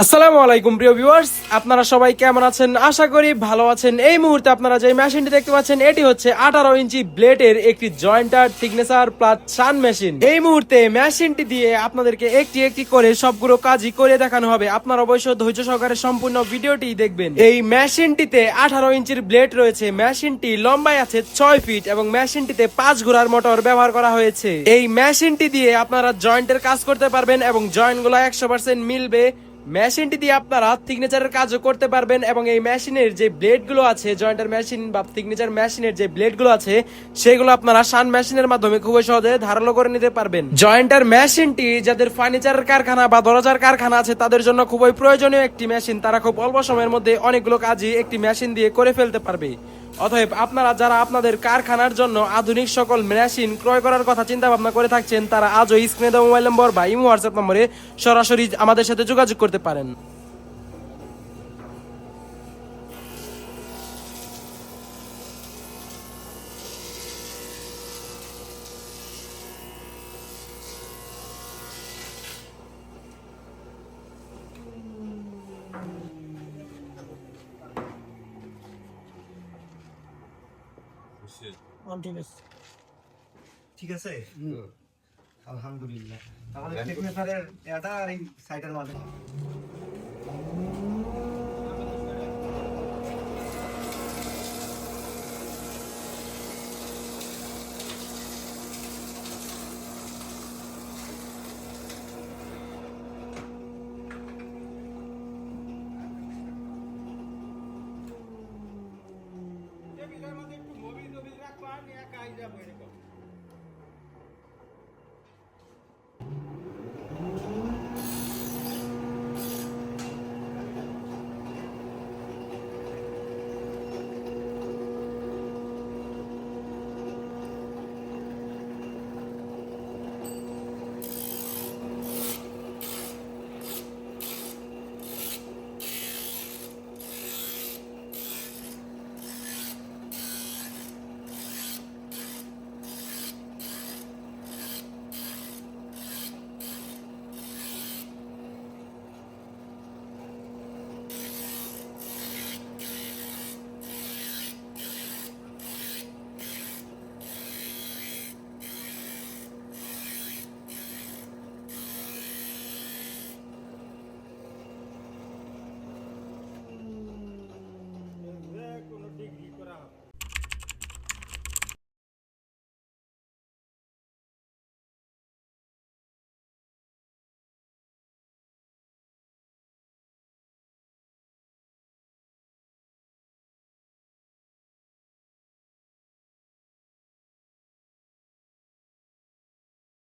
আসসালামু আলাইকুম, প্রিয় ভিউয়ার্স। আপনারা সবাই কেমন আছেন? আশা করি ভালো আছেন। এই মুহূর্তে আপনারা যে মেশিনটি দেখতে পাচ্ছেন, এটি হচ্ছে আঠারো ইঞ্চি ব্লেডের একটি জয়েন্টার থিকনেসার প্লাস শান মেশিন। এই মুহূর্তে মেশিনটি দিয়ে আপনাদেরকে একটি একটি করে সবগুলো কাজই করে দেখানো হবে। আপনারা অবশ্যই ধৈর্য সহকারে সম্পূর্ণ ভিডিওটি দেখবেন। এই মেশিনটিতে আঠারো ইঞ্চির ব্লেড রয়েছে। মেশিনটি লম্বায় আছে ছয় ফিট এবং মেশিনটিতে পাঁচ ঘোড়ার মোটর ব্যবহার করা হয়েছে। এই মেশিনটি দিয়ে আপনারা জয়েন্টের কাজ করতে পারবেন এবং জয়েন্টগুলো একশো পার্সেন্ট মিলবে। মেশিনটি দিয়ে আপনারা সিগনেচারের কাজও করতে পারবেন এবং এই মেশিনের যে ব্লেডগুলো আছে জয়েন্টার মেশিন বা সিগনেচার মেশিনের যে ব্লেডগুলো আছে, সেগুলো আপনারা সান মেশিনের মাধ্যমে খুবই সহজে ধারালো করে নিতে পারবেন। জয়েন্টার মেশিনটি যাদের ফার্নিচারের কারখানা বা দরজার কারখানা আছে, তাদের জন্য খুবই প্রয়োজনীয় একটি মেশিন তারা খুব অল্প সময়ের মধ্যে অনেকগুলো কাজই একটি মেশিন দিয়ে করে ফেলতে পারবে। অতএব আপনারা যারা আপনাদের কারখানার জন্য আধুনিক সকল মেশিন ক্রয় করার কথা চিন্তা ভাবনা করে থাকছেন, তারা আজও স্ক্রিনে দেওয়া মোবাইল নম্বর বা ইমো হোয়াটসঅ্যাপ নম্বরে সরাসরি আমাদের সাথে যোগাযোগ করতে পারেন। ঠিক আছে? আলহামদুলিল্লাহ। আমাদের টেকনিশারের এটা আর এই সাইটের মাঝে